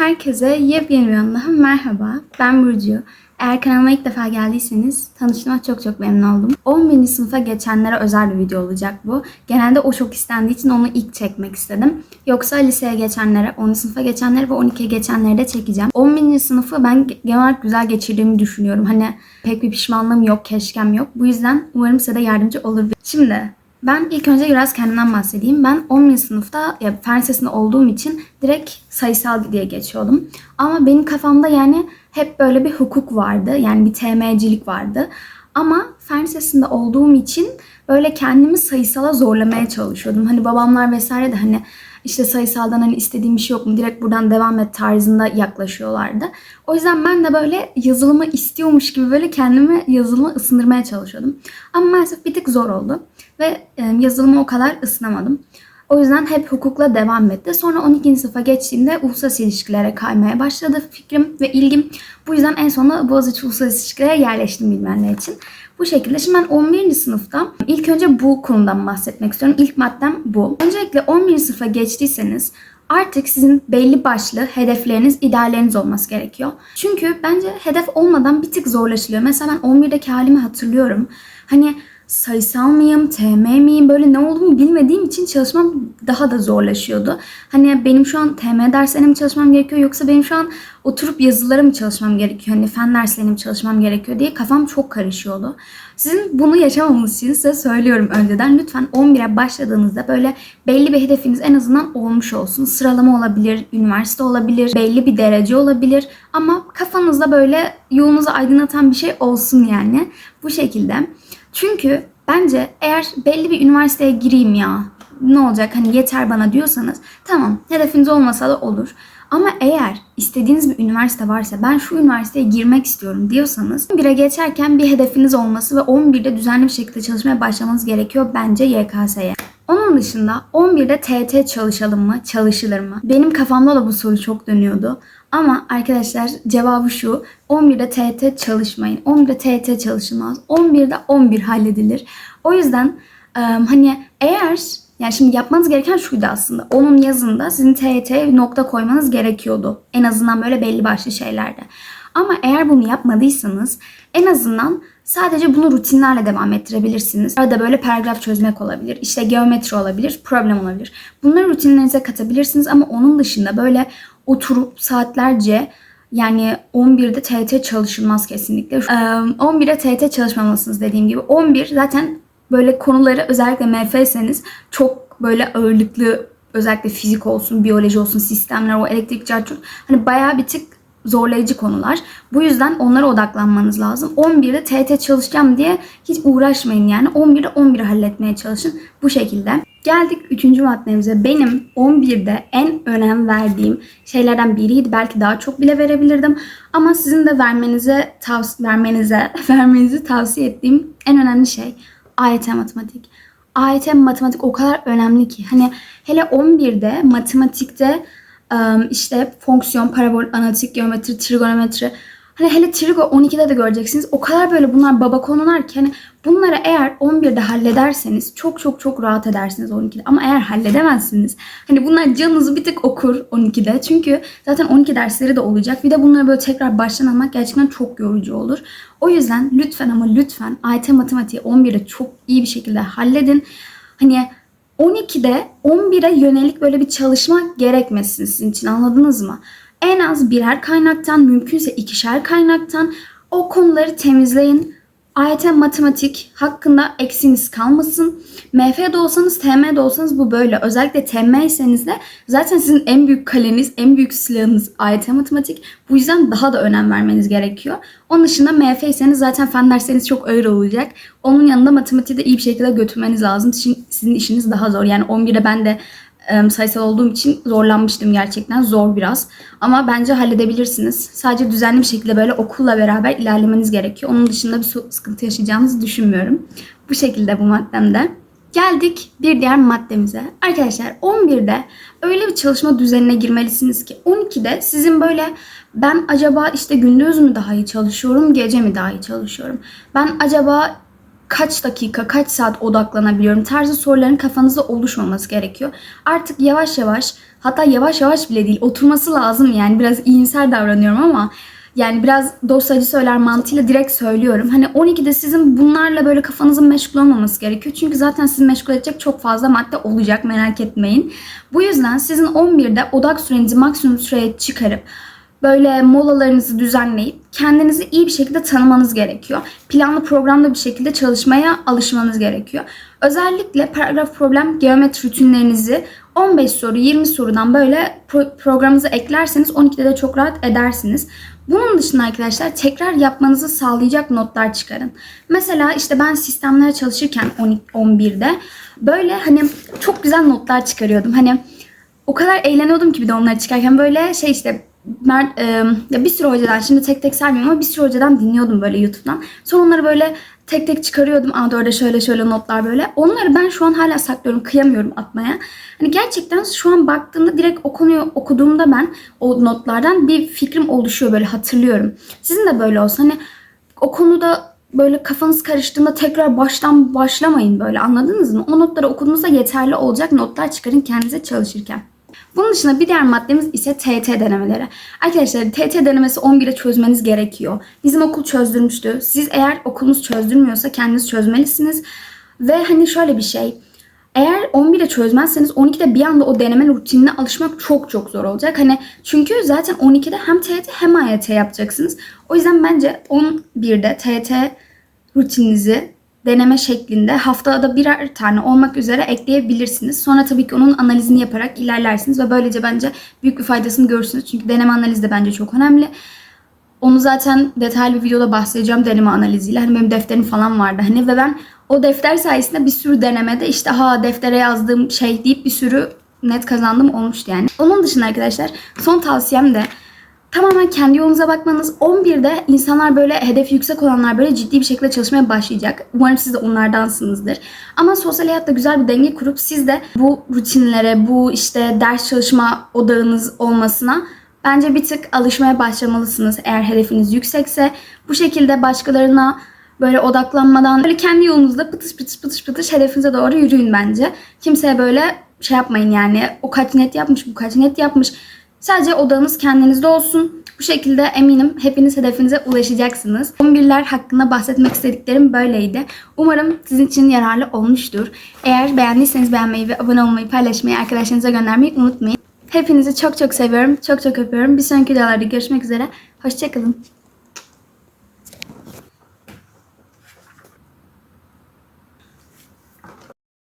Herkese yepyeni bir anla merhaba. Ben Burcu. Eğer kanalıma ilk defa geldiyseniz tanıştığıma çok çok memnun oldum. 11. sınıfa geçenlere özel bir video olacak bu. Genelde o çok istendiği için onu ilk çekmek istedim. Yoksa liseye geçenlere, 10. sınıfa geçenlere ve 12'ye geçenlere de çekeceğim. 11. sınıfı ben genel olarak güzel geçirdiğimi düşünüyorum. Hani pek bir pişmanlığım yok, keşkem yok. Bu yüzden umarım size de yardımcı olur. Şimdi ben ilk önce biraz kendimden bahsedeyim. Ben 11. sınıfta ya, fen lisesinde olduğum için direkt sayısal diye geçiyordum. Ama benim kafamda yani hep böyle bir hukuk vardı. Yani bir TM'cilik vardı. Ama fen lisesinde olduğum için böyle kendimi sayısala zorlamaya çalışıyordum. Hani babamlar vesaire de hani işte sayısaldan hani istediğim bir şey yok mu direkt buradan devam et tarzında yaklaşıyorlardı. O yüzden ben de böyle yazılımı istiyormuş gibi böyle kendimi yazılıma ısındırmaya çalışıyordum. Ama maalesef bir tık zor oldu ve e, yazılıma o kadar ısınamadım. O yüzden hep hukukla devam etti. Sonra 12. sınıfa geçtiğimde uluslararası ilişkilere kaymaya başladı fikrim ve ilgim. Bu yüzden en sonunda Boğaziçi Uluslararası İlişkilere yerleştim bilmeyenler için. Bu şekilde. Şimdi ben 11. sınıfta ilk önce bu konudan bahsetmek istiyorum. İlk maddem bu. Öncelikle 11. sınıfa geçtiyseniz artık sizin belli başlı hedefleriniz, idealleriniz olması gerekiyor. Çünkü bence hedef olmadan bir tık zorlaşılıyor. Mesela ben 11'deki halimi hatırlıyorum. Hani sayısal mıyım, TM miyim böyle ne olduğumu bilmediğim için çalışmam daha da zorlaşıyordu. Hani benim şu an TM derslerine mi çalışmam gerekiyor yoksa benim şu an oturup yazılara mı çalışmam gerekiyor? Hani fen derslerine mi çalışmam gerekiyor diye kafam çok karışıyordu. Sizin bunu yaşamamanız için size söylüyorum önceden. Lütfen 11'e başladığınızda böyle belli bir hedefiniz en azından olmuş olsun. Sıralama olabilir, üniversite olabilir, belli bir derece olabilir. Ama kafanızda böyle yolunuzu aydınlatan bir şey olsun yani. Bu şekilde. Çünkü bence eğer belli bir üniversiteye gireyim ya ne olacak hani yeter bana diyorsanız tamam hedefiniz olmasa da olur. Ama eğer istediğiniz bir üniversite varsa ben şu üniversiteye girmek istiyorum diyorsanız 11'e geçerken bir hedefiniz olması ve 11'de düzenli bir şekilde çalışmaya başlamanız gerekiyor bence YKS'ye. Onun dışında 11'de TT çalışalım mı, çalışılır mı? Benim kafamda da bu soru çok dönüyordu. Ama arkadaşlar cevabı şu. 11'de TT çalışmayın. 11'de TT çalışılmaz. 11'de 11 halledilir. O yüzden hani eğer yani şimdi yapmanız gereken şuydu aslında. Onun yazında sizin TYT nokta koymanız gerekiyordu. En azından böyle belli başlı şeylerde. Ama eğer bunu yapmadıysanız en azından sadece bunu rutinlerle devam ettirebilirsiniz. Arada böyle paragraf çözmek olabilir, işte geometri olabilir, problem olabilir. Bunları rutinlerinize katabilirsiniz ama onun dışında böyle oturup saatlerce yani 11'de TT çalışılmaz kesinlikle. 11'de TT çalışmamalısınız dediğim gibi. 11 zaten böyle konuları özellikle MF'seniz çok böyle ağırlıklı özellikle fizik olsun, biyoloji olsun, sistemler, o elektrik çarçur hani bayağı bir tık zorlayıcı konular. Bu yüzden onlara odaklanmanız lazım. 11'de TT çalışacağım diye hiç uğraşmayın yani. 11'de 11'i halletmeye çalışın bu şekilde. Geldik 3. maddemize. Benim 11'de en önem verdiğim şeylerden biriydi. Belki daha çok bile verebilirdim. Ama sizin de vermenize tavsiye vermenize vermenizi tavsiye ettiğim en önemli şey AYT matematik. AYT matematik o kadar önemli ki. Hani hele 11'de matematikte işte fonksiyon, parabol, analitik, geometri, trigonometri. Hani hele trigo 12'de de göreceksiniz. O kadar böyle bunlar baba konular ki hani bunları eğer 11'de hallederseniz çok çok çok rahat edersiniz 12'de. Ama eğer halledemezsiniz hani bunlar canınızı bir tık okur 12'de. Çünkü zaten 12 dersleri de olacak. Bir de bunları böyle tekrar baştan almak gerçekten çok yorucu olur. O yüzden lütfen ama lütfen AYT matematiği 11'de çok iyi bir şekilde halledin. Hani 12'de 11'e yönelik böyle bir çalışma gerekmesin sizin için anladınız mı? En az birer kaynaktan mümkünse ikişer kaynaktan o konuları temizleyin. AYT matematik hakkında eksiniz kalmasın. MF'de olsanız, TM'de olsanız bu böyle. Özellikle TM'yseniz de zaten sizin en büyük kaleniz, en büyük silahınız AYT matematik. Bu yüzden daha da önem vermeniz gerekiyor. Onun dışında MF'yseniz zaten fen dersleriniz çok ağır olacak. Onun yanında matematiği de iyi bir şekilde götürmeniz lazım. Sizin işiniz daha zor. Yani 11'de ben de sayısal olduğum için zorlanmıştım gerçekten. Zor biraz. Ama bence halledebilirsiniz. Sadece düzenli bir şekilde böyle okulla beraber ilerlemeniz gerekiyor. Onun dışında bir sıkıntı yaşayacağınızı düşünmüyorum. Bu şekilde bu maddemde. Geldik bir diğer maddemize. Arkadaşlar 11'de öyle bir çalışma düzenine girmelisiniz ki 12'de sizin böyle ben acaba işte gündüz mü daha iyi çalışıyorum, gece mi daha iyi çalışıyorum? Ben acaba kaç dakika, kaç saat odaklanabiliyorum tarzı soruların kafanızda oluşmaması gerekiyor. Artık yavaş yavaş hatta yavaş yavaş bile değil oturması lazım yani biraz iyimser davranıyorum ama yani biraz dostacı söyler mantığıyla direkt söylüyorum. Hani 12'de sizin bunlarla böyle kafanızın meşgul olmaması gerekiyor. Çünkü zaten sizi meşgul edecek çok fazla madde olacak merak etmeyin. Bu yüzden sizin 11'de odak sürenizi maksimum süreye çıkarıp böyle molalarınızı düzenleyip kendinizi iyi bir şekilde tanımanız gerekiyor. Planlı programlı bir şekilde çalışmaya alışmanız gerekiyor. Özellikle paragraf problem geometri rutinlerinizi 15 soru 20 sorudan böyle pro- programınıza eklerseniz 12'de de çok rahat edersiniz. Bunun dışında arkadaşlar tekrar yapmanızı sağlayacak notlar çıkarın. Mesela işte ben sistemlere çalışırken 12, 11'de böyle hani çok güzel notlar çıkarıyordum. Hani o kadar eğleniyordum ki bir de onları çıkarken böyle şey işte Mert, e, ya bir sürü hocadan şimdi tek tek saymıyorum ama bir sürü hocadan dinliyordum böyle YouTube'dan. Sonra onları böyle tek tek çıkarıyordum. Aa orada şöyle şöyle notlar böyle. Onları ben şu an hala saklıyorum. Kıyamıyorum atmaya. Hani gerçekten şu an baktığımda direkt o konuyu okuduğumda ben o notlardan bir fikrim oluşuyor böyle hatırlıyorum. Sizin de böyle olsa hani o konuda böyle kafanız karıştığında tekrar baştan başlamayın böyle anladınız mı? O notları okuduğunuzda yeterli olacak notlar çıkarın kendinize çalışırken. Bunun dışında bir diğer maddemiz ise TET denemeleri. Arkadaşlar TET denemesi 11'e çözmeniz gerekiyor. Bizim okul çözdürmüştü. Siz eğer okulunuz çözdürmüyorsa kendiniz çözmelisiniz. Ve hani şöyle bir şey. Eğer 11'e çözmezseniz 12'de bir anda o deneme rutinine alışmak çok çok zor olacak. Hani çünkü zaten 12'de hem TET hem AYT yapacaksınız. O yüzden bence 11'de TET rutininizi deneme şeklinde haftada birer tane olmak üzere ekleyebilirsiniz. Sonra tabii ki onun analizini yaparak ilerlersiniz ve böylece bence büyük bir faydasını görürsünüz. Çünkü deneme analizi de bence çok önemli. Onu zaten detaylı bir videoda bahsedeceğim deneme analiziyle. Hani benim defterim falan vardı hani ve ben o defter sayesinde bir sürü denemede işte ha deftere yazdığım şey deyip bir sürü net kazandım olmuştu yani. Onun dışında arkadaşlar son tavsiyem de tamamen kendi yolunuza bakmanız. 11'de insanlar böyle hedefi yüksek olanlar böyle ciddi bir şekilde çalışmaya başlayacak. Umarım siz de onlardansınızdır. Ama sosyal hayatta güzel bir denge kurup siz de bu rutinlere, bu işte ders çalışma odağınız olmasına bence bir tık alışmaya başlamalısınız eğer hedefiniz yüksekse. Bu şekilde başkalarına böyle odaklanmadan böyle kendi yolunuzda pıtış pıtış pıtış pıtış hedefinize doğru yürüyün bence. Kimseye böyle şey yapmayın yani o kaç net yapmış bu kaç net yapmış. Sadece odağınız kendinizde olsun. Bu şekilde eminim hepiniz hedefinize ulaşacaksınız. 11'ler hakkında bahsetmek istediklerim böyleydi. Umarım sizin için yararlı olmuştur. Eğer beğendiyseniz beğenmeyi ve abone olmayı, paylaşmayı, arkadaşlarınıza göndermeyi unutmayın. Hepinizi çok çok seviyorum. Çok çok öpüyorum. Bir sonraki videolarda görüşmek üzere. Hoşçakalın.